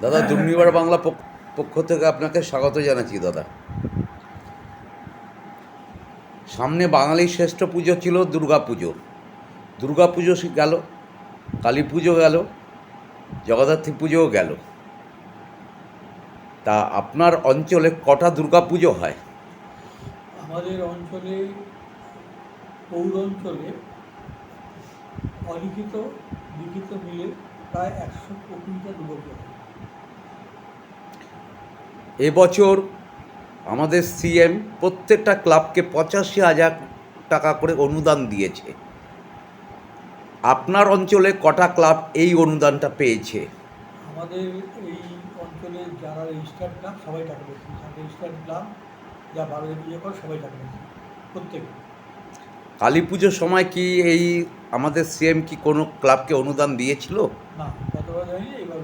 দাদা দুর্নিবার বাংলা পক- পক্ষ থেকে আপনাকে স্বাগত জানাচ্ছি, দাদা। সামনে বাঙালির শ্রেষ্ঠ পুজো ছিল দুর্গা পুজো দুর্গা পুজো গেল, কালী পুজো গেল, জগদ্ধাত্রী পুজোও গেল। তা আপনার অঞ্চলে কটা দুর্গা পুজো হয়? আমাদের অঞ্চলে, পৌর অঞ্চলে অলিখিত, লিখিত মিলে প্রায় একশো কোটিটা দুর্গা এবছর আমাদের সিএম প্রত্যেকটা ক্লাবকে পঁচাশি হাজার টাকা করে অনুদান দিয়েছে। আপনার অঞ্চলে কটা ক্লাব এই অনুদানটা পেয়েছে? আমাদের এই অঞ্চলে যারা রেজিস্টার্ড ক্লাব সবাই টাকা পেয়েছে। রেজিস্টার্ড ক্লাব যা পুজো করে সবাই টাকা পেয়েছে। প্রত্যেকে। কালী পুজোর সময় কি এই আমাদের সিএম কি কোনো ক্লাবকে অনুদান দিয়েছিল? না গতবার এবার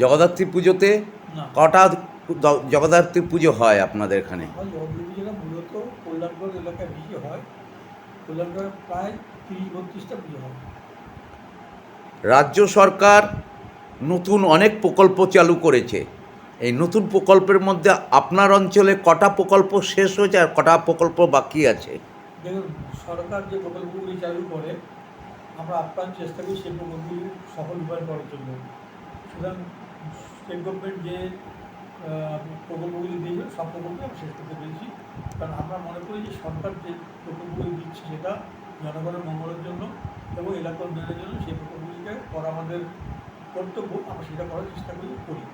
জগদ্ধাত্রী পুজোতে কটা জগদ্ধাত্রী পুজো হয় আপনাদের এখানে? আমার জগদ্দীপ পুজোটা মূলত কল্যাণগড় এলাকায় বেশি হয়। কল্যাণগড়ে প্রায় তিরিশ বত্রিশটা পুজো হয়। রাজ্য সরকার নতুন অনেক প্রকল্প চালু করেছে। এই নতুন প্রকল্পের মধ্যে আপনার অঞ্চলে কটা প্রকল্প শেষ হয়েছে আর কটা প্রকল্প বাকি আছে? দেখুন সরকার যে প্রকল্পগুলি চালু করে আমরা আপ্রাণ চেষ্টা করি সেই প্রকল্পগুলি সফল রূপায়ণ করার জন্য। সুতরাং স্টেট গভর্নমেন্ট যে প্রকল্পগুলি দিয়েছে সব প্রকল্পই আমরা শেষ করতে পেরেছি। কারণ আমরা মনে করি যে সরকার যে প্রকল্পগুলি দিচ্ছে সেটা জনগণের মঙ্গলের জন্য এবং এলাকা উন্নয়নের জন্য সেই প্রকল্পগুলিকে করা আমাদের কর্তব্য। আমরা সেটা করার চেষ্টা করি করি।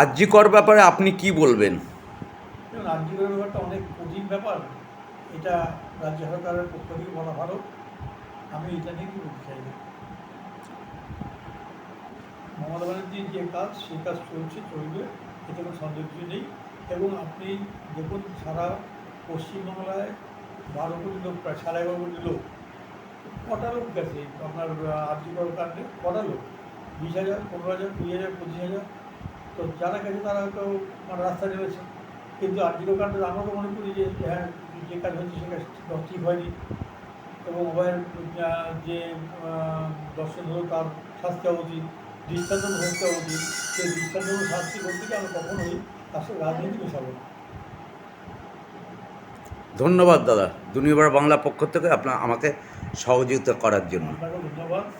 আর্যিকর ব্যাপারে আপনি কি বলবেন? রাজ্যের ব্যাপারটা অনেক কঠিন ব্যাপার। এটা রাজ্য সরকারের পক্ষ থেকে বলা ভালো। আমি এটা নিয়ে কি বলতে চাই না। মমতা ব্যানার্জির যে কাজ সেই কাজ চলছে, চলবে, এতে কোনো সন্দেহ কিছু নেই। এবং আপনি দেখুন, সারা পশ্চিমবাংলায় বারো কোটি লোক, প্রায় সাড়ে এগারো কোটি লোক, কটা লোক গেছে আপনার আর্যিকর কাণ্ডে কটা লোক? বিশ হাজার, পনেরো হাজার, কুড়ি হাজার, পঁচিশ হাজার? তো যারা গেছে তারা হয়তো মানে রাস্তায় নেমেছে। কিন্তু আর্থিক কাণ্ডে আমরা তো মনে করি যে হ্যাঁ যে কাজ হচ্ছে সে কাজ ঠিক- হয়নি। এবং উভয়ের যে দর্শন হলো তার শাস্তি হওয়া উচিত দৃষ্টান্ত শাস্তি হওয়া উচিত। সেই দৃষ্টান্ত শাস্তি করতে গিয়ে আমরা কখনোই তার সাথে রাজনীতি মেশাবো না। ধন্যবাদ দাদা। দুনিবার বাংলা পক্ষ থেকে আপনার আমাকে সহযোগিতা করার জন্য। ধন্যবাদ।